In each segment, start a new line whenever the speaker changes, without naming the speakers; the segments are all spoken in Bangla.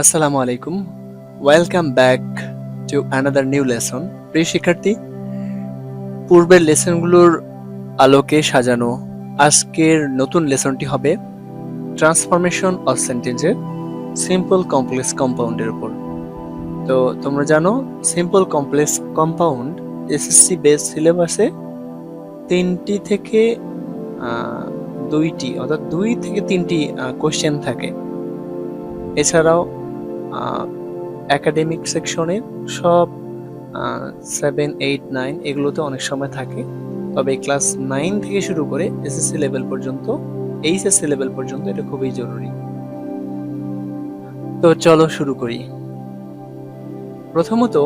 আসসালামু আলাইকুম। Welcome back to another new lesson প্রিয় শিক্ষার্থী, পূর্বের লেসনগুলোর আলোকে সাজানো আজকের নতুন লেসনটি হবে ট্রান্সফরমেশন অফ সেন্টেন্সের সিম্পল কমপ্লেক্স কম্পাউন্ডের উপর। তো তোমরা জানো, simple complex compound SSC base সিলেবাসে তিনটি থেকে দুইটি, অর্থাৎ দুই থেকে তিনটি কোশ্চেন থাকে। এছাড়াও একাডেমিক সেকশনে সব সেভেন এইট নাইন এগুলোতে অনেক সময় থাকে। তবে ক্লাস নাইন থেকে শুরু করে এসএসসি লেভেল পর্যন্ত এইচএসসি লেভেল পর্যন্ত এটা খুবই জরুরি। তো চলো শুরু করি। প্রথমত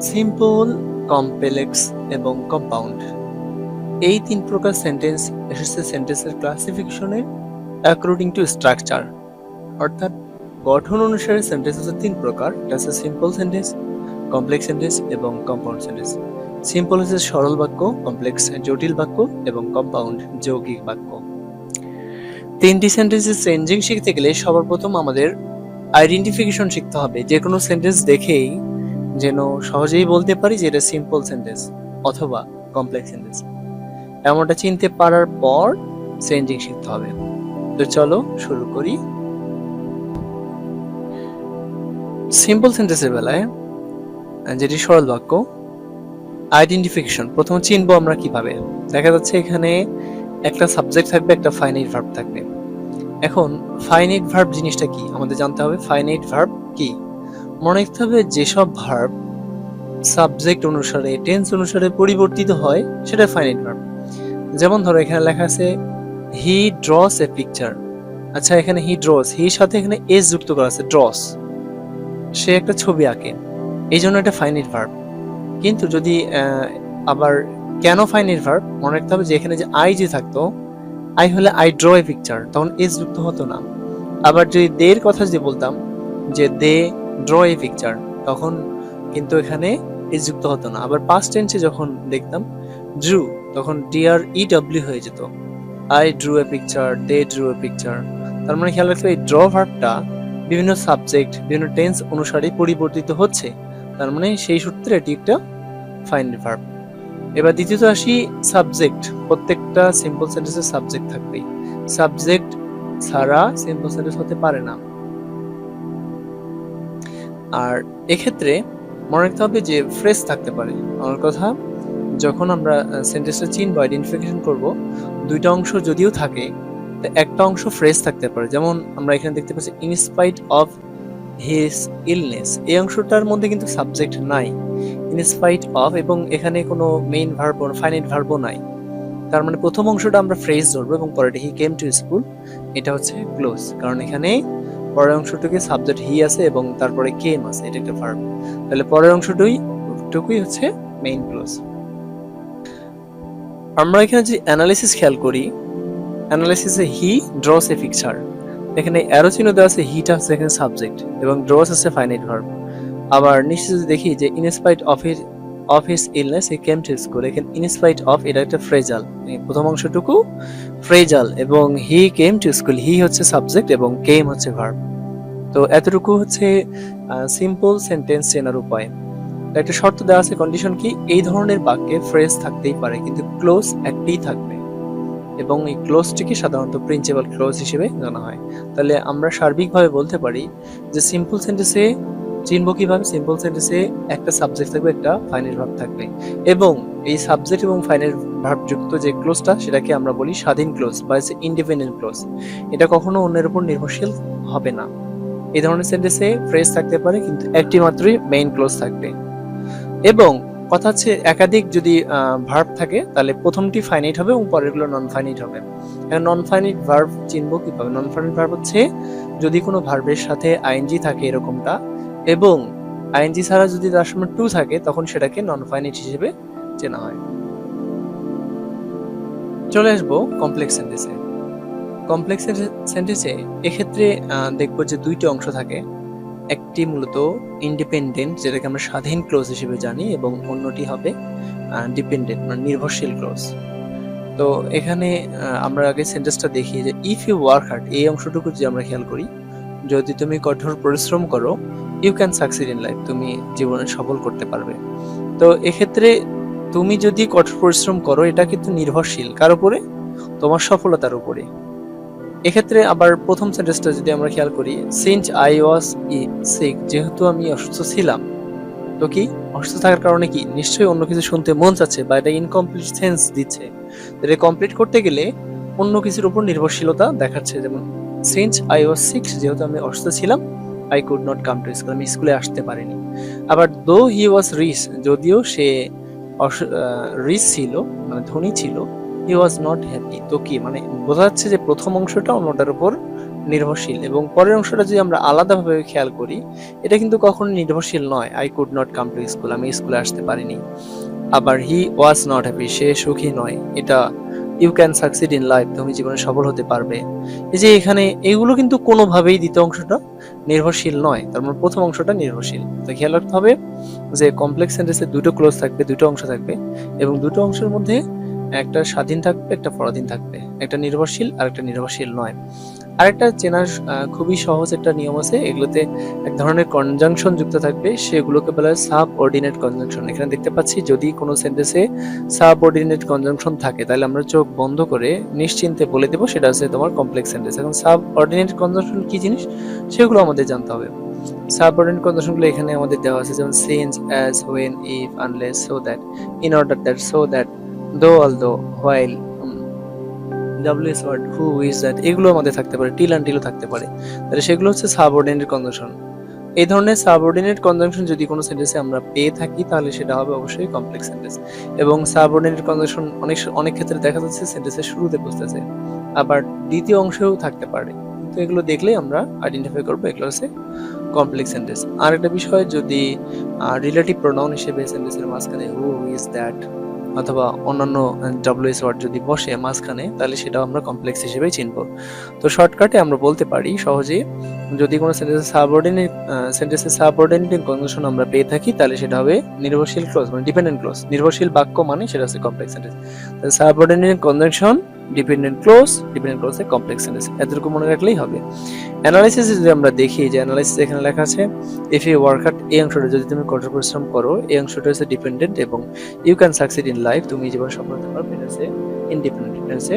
সিম্পল কমপ্লেক্স এবং কম্পাউন্ড এই তিন প্রকার সেন্টেন্স এসএসসি সেন্টেন্সের ক্লাসিফিকেশনে অ্যাকর্ডিং টু স্ট্রাকচার অর্থাৎ গঠন অনুসারে সেন্টেন্স হচ্ছে তিন প্রকার। এটা সিম্পল সেন্টেন্স কমপ্লেক্স সেন্টেন্স এবং কম্পাউন্ড সেন্টেন্স সিম্পল হচ্ছে সরল বাক্য কমপ্লেক্স জটিল বাক্য এবং কম্পাউন্ড যৌগিক বাক্য। তিনটি সেন্টেন্সের চেঞ্জিং শিখতে গেলে সবার প্রথম আমাদের আইডেন্টিফিকেশন শিখতে হবে। যে কোনো সেন্টেন্স দেখেই যেন সহজেই বলতে পারি যে এটা সিম্পল সেন্টেন্স অথবা কমপ্লেক্স সেন্টেন্স এমনটা চিনতে পারার পর চেঞ্জিং শিখতে হবে। তো চলো শুরু করি। সিম্পল সেন্টেন্সের বেলায় যেটি সরল বাক্য আইডেন্টিফিকেশন প্রথমে চিনবো আমরা কীভাবে। দেখা যাচ্ছে এখানে একটা সাবজেক্ট থাকবে, একটা ফাইনাইট ভার্ব থাকবে। এখন ফাইনাইট ভার্ব জিনিসটা কি? আমাদের জানতে হবে ফাইনাইট ভার্ব কি। মনে রাখতে হবে যেসব ভার্ব সাবজেক্ট অনুসারে টেন্স অনুসারে পরিবর্তিত হয়, সেটা ফাইনাইট ভার্ব যেমন ধরো, এখানে লেখা আছে হি ড্রস এ পিকচার আচ্ছা এখানে হি ড্রস হির সাথে এখানে এস যুক্ত করা আছে ড্রস সে একটা ছবি আঁকে। এই জন্য এটা ফাইনিট ভার্ব কিন্তু যদি আবার কেন ফাইনিট ভার্ব মনে রাখতে হবে যে এখানে যে আই যে থাকতো আই হলে আই ড্র এ পিকচার তখন এস যুক্ত হতো না। আবার যদি দের কথা যদি বলতাম, যে দে ড্র এ পিকচার তখন কিন্তু এখানে এস যুক্ত হতো না। আবার পাস্ট টেন্সে যখন দেখতাম ড্রু তখন ডিআর ই ডাব্লিউ হয়ে যেত। I drew a picture they drew a picture তার মানে খেয়াল রাখতে এই ড্র ভার্বটা বিভিন্ন সাবজেক্ট বিভিন্ন টেন্স অনুসারে পরিবর্তিত হচ্ছে। তার মানে সেই সূত্রে এটি একটা ফাইনাল ভার্ব এবার দ্বিতীয়ত আসি সাবজেক্ট প্রত্যেকটা সিম্পল সেন্টেন্সের সাবজেক্ট থাকবেই। সাবজেক্ট ছাড়া সিম্পল সেন্টেন্স হতে পারে না। আর এক্ষেত্রে মনে রাখতে হবে যে ফ্রেশ থাকতে পারে। আমার কথা, যখন আমরা সেন্টেন্সটা চিনবো আইডেন্টিফিকেশন করব, দুইটা অংশ যদিও থাকে তো একটা অংশ ফ্রেশ থাকতে পারে। যেমন আমরা এখানে দেখতে পাচ্ছি ইনস্পাইট অফ হিস ইলনেস এই অংশটার মধ্যে কিন্তু সাবজেক্ট নাই। ইনস্পাইট অফ এবং এখানে কোনো মেইন ভার্ব ফাইনাইট ভার্বও নাই। তার মানে প্রথম অংশটা আমরা ফ্রেজ ধরবো এবং পরেটা হি কেম টু স্কুল এটা হচ্ছে ক্লোজ কারণ এখানে পরের অংশটুকে সাবজেক্ট হি আছে এবং তারপরে কেম আছে, এটা একটা ভার্ব তাহলে পরের অংশটুই, টুকুই হচ্ছে মেইন ক্লোজ আমরা এখানে যে অ্যানালিসিস খেয়াল করি অ্যানালাইসিসে হি ড্রস এ পিকচার এখানে অ্যারো চিহ্ন দেওয়া আছে হিটা আছে এখানে সাবজেক্ট এবং ড্রস আছে ফাইনাইট ভার্ব আবার নিশ্চিত যদি দেখি যে in spite of his of his illness he came to school এখানে ইনস্পাইট অফ এটা একটা ফ্রেজাল প্রথম অংশটুকু ফ্রেজাল এবং হি কেম টু স্কুল হি হচ্ছে সাবজেক্ট এবং কেম হচ্ছে ভার্ব তো এতটুকু হচ্ছে সিম্পল সেন্টেন্স চেনার উপায়। একটা শর্ত দেওয়া আছে কন্ডিশন কি? এই ধরনের বাক্যে ফ্রেজ থাকতেই পারে, কিন্তু ক্লোজ একটাই থাকবে। এবং এই ক্লোজটিকে সাধারণত প্রিন্সিপাল ক্লোজ হিসেবে জানা হয়। তাহলে আমরা সার্বিকভাবে বলতে পারি যে সিম্পল সেন্টেন্সে চিনব কীভাবে? সিম্পল সেন্টেন্সে একটা সাবজেক্ট থাকবে, একটা ফাইনাল ভার্ব থাকবে। এবং এই সাবজেক্ট এবং ফাইনাল ভার্ব যুক্ত যে ক্লোজটা সেটাকে আমরা বলি স্বাধীন ক্লোজ বা ইন্ডিপেন্ডেন্ট ক্লোজ এটা কখনো অন্যের উপর নির্ভরশীল হবে না। এই ধরনের সেন্টেন্সে ফ্রেজ থাকতে পারে, কিন্তু একটি মাত্রই মেইন ক্লোজ থাকবে। এবং কথা হচ্ছে একাধিক যদি ভার্ব থাকে, তাহলে প্রথমটি ফাইনাইট হবে এবং পরেরগুলো নন ফাইনাইট হবে। নন ফাইনাইট ভার্ব চিনবো কীভাবে? নন ফাইনাইট ভার্ব হচ্ছে যদি কোনো ভার্বের সাথে আইএনজি থাকে এরকমটা এবং আইএনজি ছাড়া যদি তার সময় টু থাকে, তখন সেটাকে নন ফাইনাইট হিসেবে চেনা হয়। চলে আসব কমপ্লেক্স সেন্টেন্সে কমপ্লেক্স সেন্টেন্সে এক্ষেত্রে দেখব যে দুইটি অংশ থাকে। একটি মূলত ইন্ডিপেন্ডেন্ট যেটাকে আমরা স্বাধীন ক্লোজ হিসেবে জানি, এবং অন্যটি হবে ডিপেন্ডেন্ট মানে নির্ভরশীল ক্লোজ তো এখানে আমরা আগে সেন্টেন্সটা দেখি যে ইফ ইউ ওয়ার্ক হার্ড এই অংশটুকু যদি আমরা খেয়াল করি, যদি তুমি কঠোর পরিশ্রম করো you can succeed in life তুমি জীবনে সফল করতে পারবে। তো এক্ষেত্রে তুমি যদি কঠোর পরিশ্রম করো, এটা কিন্তু নির্ভরশীল। কার উপরে? তোমার সফলতার উপরে। এক্ষেত্রে আবার প্রথম সেন্টেন্সটা যদি আমরা খেয়াল করি সিন্স আই ওয়াজ ই সিক যেহেতু আমি অসুস্থ ছিলাম। তো কি? অসুস্থ থাকার কারণে কি? নিশ্চয়ই অন্য কিছু শুনতে মন চাচ্ছে বা এটা ইনকমপ্লিট সেন্স দিচ্ছে। এটা কমপ্লিট করতে গেলে অন্য কিছুর উপর নির্ভরশীলতা দেখাচ্ছে। যেমন সিন্স আই ওয়াজ সিক্স যেহেতু আমি অসুস্থ ছিলাম I could not come to school আমি স্কুলে আসতে পারিনি। আবার দো হি ওয়াজ রিচ যদিও সে রিচ ছিল মানে ধনী ছিল হি ওয়াজ নট হ্যাপি তো কি মানে বোঝা যাচ্ছে যে প্রথম অংশটা অন্যটার উপর নির্ভরশীল এবং পরের অংশটা যদি আমরা আলাদাভাবে খেয়াল করি, এটা কিন্তু কখনো নির্ভরশীল নয়। I could not come to school আমি স্কুলে আসতে পারিনি। আবার হি ওয়াজ নট হ্যাপি সে সুখী নয়। এটা you can succeed in life তুমি জীবনে সফল হতে পারবে। এই যে এখানে এগুলো কিন্তু কোনোভাবেই দ্বিতীয় অংশটা নির্ভরশীল নয়। তার মানে প্রথম অংশটা নির্ভরশীল। তো খেয়াল রাখতে হবে যে কমপ্লেক্স সেন্টেন্সে দুটো ক্লোজ থাকবে, দুটো অংশ থাকবে এবং দুটো অংশের মধ্যে একটা স্বাধীন থাকবে, একটা পরাধীন থাকবে। একটা নির্ভরশীল আর একটা নির্ভরশীল নয়। আরেকটা চেনার খুবই সহজ একটা নিয়ম আছে, এগুলোতে এক ধরনের কনজাংশন যুক্ত থাকবে, সেগুলোকে বলা হয় সাব অর্ডিনেট কনজাংশন এখানে দেখতে পাচ্ছি যদি কোনো সেন্টেন্সে সাব অর্ডিনেট কনজাংশন থাকে, তাহলে আমরা চোখ বন্ধ করে নিশ্চিন্তে বলে দেবো, সেটা হচ্ছে তোমার কমপ্লেক্স সেন্টেন্স এখন সাব অর্ডিনেট কনজাংশন কি জিনিস? সেগুলো আমাদের জানতে হবে। সাব অর্ডিনেট কনজাংশনগুলো এখানে আমাদের দেওয়া আছে, যেমন since as when if unless so that in order that so that though although while WS word who is that এগুলো আমাদের থাকতে পারে টিল অ্যান্ড টিলও থাকতে পারে। তাহলে সেগুলো হচ্ছে সাবঅর্ডিনেট কনজাংশন এই ধরনের সাবঅর্ডিনেট কনজাংশন যদি কোনো সেন্টেন্সে আমরা পেয়ে থাকি, তাহলে সেটা হবে অবশ্যই কমপ্লেক্স সেন্টেন্স এবং সাবঅর্ডিনেট কনজাংশন অনেক অনেক ক্ষেত্রে দেখা যাচ্ছে সেন্টেন্সের শুরুতে বসতেছে, আবার দ্বিতীয় অংশেও থাকতে পারে। তো এগুলো দেখলেই আমরা আইডেন্টিফাই করব, এগুলো হচ্ছে কমপ্লেক্স সেন্টেন্স আর একটা বিষয়, যদি রিলেটিভ প্রোনাউন হিসেবে সেন্টেন্সের মাঝখানে হু ইজ দ্যাট অথবা অন্যান্য ডাব্লিউএস ওয়ার্ড যদি বসে মাঝখানে, তাহলে সেটাও আমরা কমপ্লেক্স হিসেবেই চিনব। তো শর্টকাটে আমরা বলতে পারি সহজে যদি কোনো সেন্টেন্সের সাবঅর্ডিনেট সেন্টেন্সের সাবঅর্ডিনেট কনজাংশন আমরা পেয়ে থাকি, তাহলে সেটা হবে নির্ভরশীল ক্লোজ মানে ডিপেন্ডেন্ট ক্লোজ নির্ভরশীল বাক্য মানে সেটা হচ্ছে complex sentence subordinate conjunction dependent clause dependent ক্লোজে complex sentence এতটুকু মনে রাখলেই হবে। অ্যানালাইসিস যদি আমরা দেখি, যে অ্যানালাইসিস এখানে লেখা আছে ইফ ইউ ওয়ার্ক হার্ড এই অংশটা যদি তুমি কঠোর পরিশ্রম করো, এই অংশটা হচ্ছে ডিপেন্ডেন্ট এবং you can succeed in life তুমি জীবন সফল হতে পারবে এটা হচ্ছে ইন্ডিপেন্ডেন্ট এটা হচ্ছে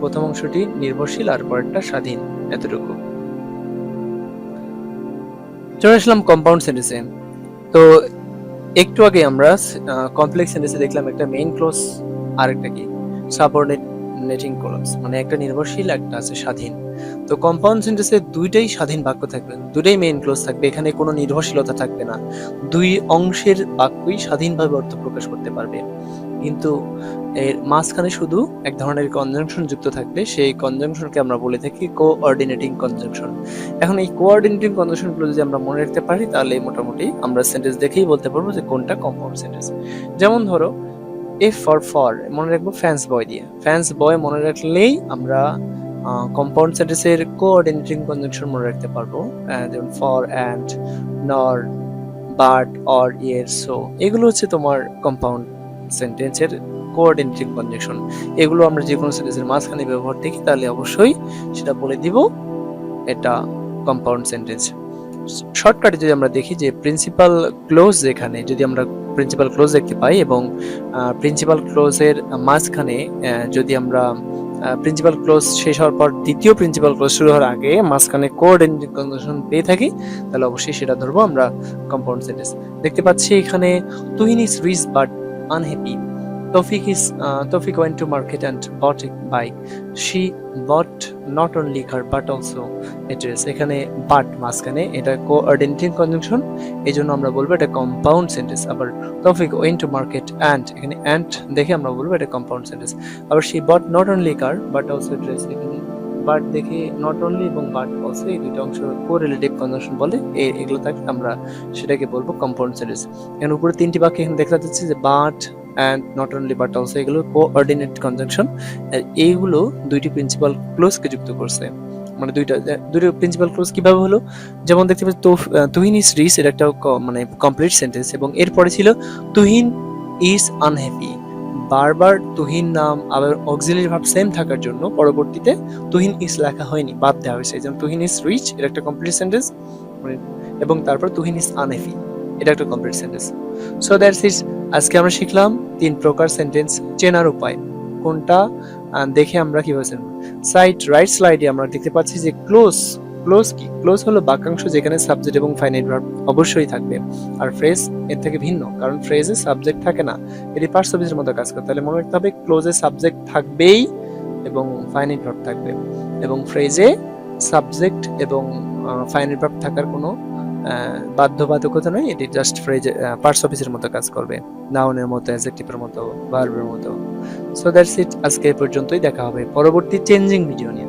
প্রথম অংশটি নির্ভরশীল আর পরেরটা স্বাধীন, এতটুকু। চলে আসলাম কম্পাউন্ড সেন্টেন্সে তো একটু আগে আমরা কমপ্লেক্স সেন্টেন্সে দেখলাম একটা মেইন ক্লোজ আর একটা কি? সাবঅর্ডিনেটিং ক্লোজ মানে একটা নির্ভরশীল, একটা আছে স্বাধীন। তো কম্পাউন্ড সেন্টেন্সে দুইটাই স্বাধীন বাক্য থাকবে। দুইটাই মেইন ক্লোজ থাকবে। এখানে কোনো নির্ভরশীলতা থাকবে না। দুই অংশের বাক্যই স্বাধীনভাবে অর্থ প্রকাশ করতে পারবে। কিন্তু এর মাঝখানে শুধু এক ধরনের কনজাংশন যুক্ত থাকবে। সেই কনজাংশনকে আমরা বলে থাকি কোঅর্ডিনেটিং কনজাংশন এখন এই কোঅর্ডিনেটিং কনজাংশনগুলো যদি আমরা মনে রাখতে পারি, তাহলে মোটামুটি আমরা সেন্টেন্স দেখেই বলতে পারব যে কোনটা কম্পাউন্ড সেন্টেন্স যেমন ধরো এফ ফর ফর, মনে রাখব ফ্যান্স বয় দিয়ে। ফ্যান্স বয় মনে রাখলেই আমরা কম্পাউন্ড সেন্টেন্সের কোঅর্ডিনেটিং কনজাংশন মনে রাখতে পারব। যেমন for and nor but or yet so এগুলো হচ্ছে তোমার কম্পাউন্ড সেন্টেন্সের কোঅর্ডিনেটিং কনজাংশন এগুলো আমরা যে কোনো সেন্টেন্সের মাঝখানে ব্যবহার দেখি, তাহলে অবশ্যই সেটা বলে দিব এটা কম্পাউন্ড সেন্টেন্স শর্টকাটে যদি আমরা দেখি যে প্রিন্সিপাল ক্লোজ যেখানে, যদি আমরা প্রিন্সিপাল ক্লোজ দেখতে পাই এবং প্রিন্সিপাল ক্লোজের মাঝখানে যদি আমরা প্রিন্সিপাল ক্লোজ শেষ হওয়ার পর দ্বিতীয় প্রিন্সিপাল ক্লোজ শুরু হওয়ার আগে মাঝখানে কোঅর্ডিনেটিং কনজাংশন পেয়ে থাকি, তাহলে অবশ্যই সেটা ধরবো আমরা কম্পাউন্ড সেন্টেন্স দেখতে পাচ্ছি এখানে Tuhin is rich but unhappy Taufiq is Taufiq went to market and bought a bike she bought not only car but also a dress এখানে বাট মাঝখানে, এটা কোঅর্ডিনেটিং কনজাংশন এই জন্য আমরা বলব এটা কম্পাউন্ড সেন্টেন্স। আবার Taufiq went to market and, এখানে অ্যান্ড দেখে আমরা বলব এটা কম্পাউন্ড সেন্টেন্স। আবার she bought not only car but also dress এখানে বাট দেখে নট অনলি এবং বাট অলসো, এই দুটো অংশ কো রিলেটিভ কনজাংশন বলে এগুলো থাকলে আমরা সেটাকে বলব কম্পাউন্ড সেন্টেন্স। এখানে উপরে তিনটি বাক্য এখানে দেখা যাচ্ছে যে but and not only but also এগুলো কোঅর্ডিনেট কনজাংশন এইগুলো দুইটি প্রিন্সিপাল ক্লোজকে যুক্ত করছে। মানে দুইটা দুটো প্রিন্সিপাল ক্লোজ কীভাবে হলো? যেমন দেখতে পাচ্ছি তুহিন ইজ রিচ এটা একটা মানে কমপ্লিট সেন্টেন্স এবং এরপরে ছিল, তুহিন ইজ আনহ্যাপি বারবার তুহিন নাম আবার অক্সিলারি ভার্ব সেম থাকার জন্য পরবর্তীতে তুহিন ইস লেখা হয়নি, বাদ দেওয়া হয়েছে। যেমন তুহিন ইস রিচ এটা একটা কমপ্লিট সেন্টেন্স এবং তারপর তুহিন ইস আনেফি এটা একটা complete sentence so that's it আজকে আমরা শিখলাম তিন প্রকার সেন্টেন্স চেনার উপায়। কোনটা? দেখে আমরা কীভাবে চিনব সাইড রাইট স্লাইডে আমরা দেখতে পাচ্ছি যে ক্লোজ ক্লোজ কি? ক্লোজ হলো বাক্যাংশ যেখানে সাবজেক্ট এবং ফাইনাইট ভার্ব অবশ্যই থাকবে। আর ফ্রেজ এর থেকে ভিন্ন, কারণ ফ্রেজে সাবজেক্ট থাকে না। এটি পার্টস অফিসের মতো কাজ করে। তাহলে মনে রাখতে হবে ক্লোজে সাবজেক্ট থাকবেই এবং ফাইনাইট ভার্ব থাকবে। এবং ফ্রেজে সাবজেক্ট এবং ফাইনাইট ভার্ব থাকার কোনো বাধ্যবাধকতা নয়, এটি জাস্ট ফ্রেজ পার্টস অফিসের মতো কাজ করবে নাউনের মতো অ্যাজেক্টিভের মতো ভার্বের মতো। সো দ্যাটস ইট আজকে পর্যন্তই, দেখা হবে পরবর্তী চেঞ্জিং ভিডিও নিয়ে।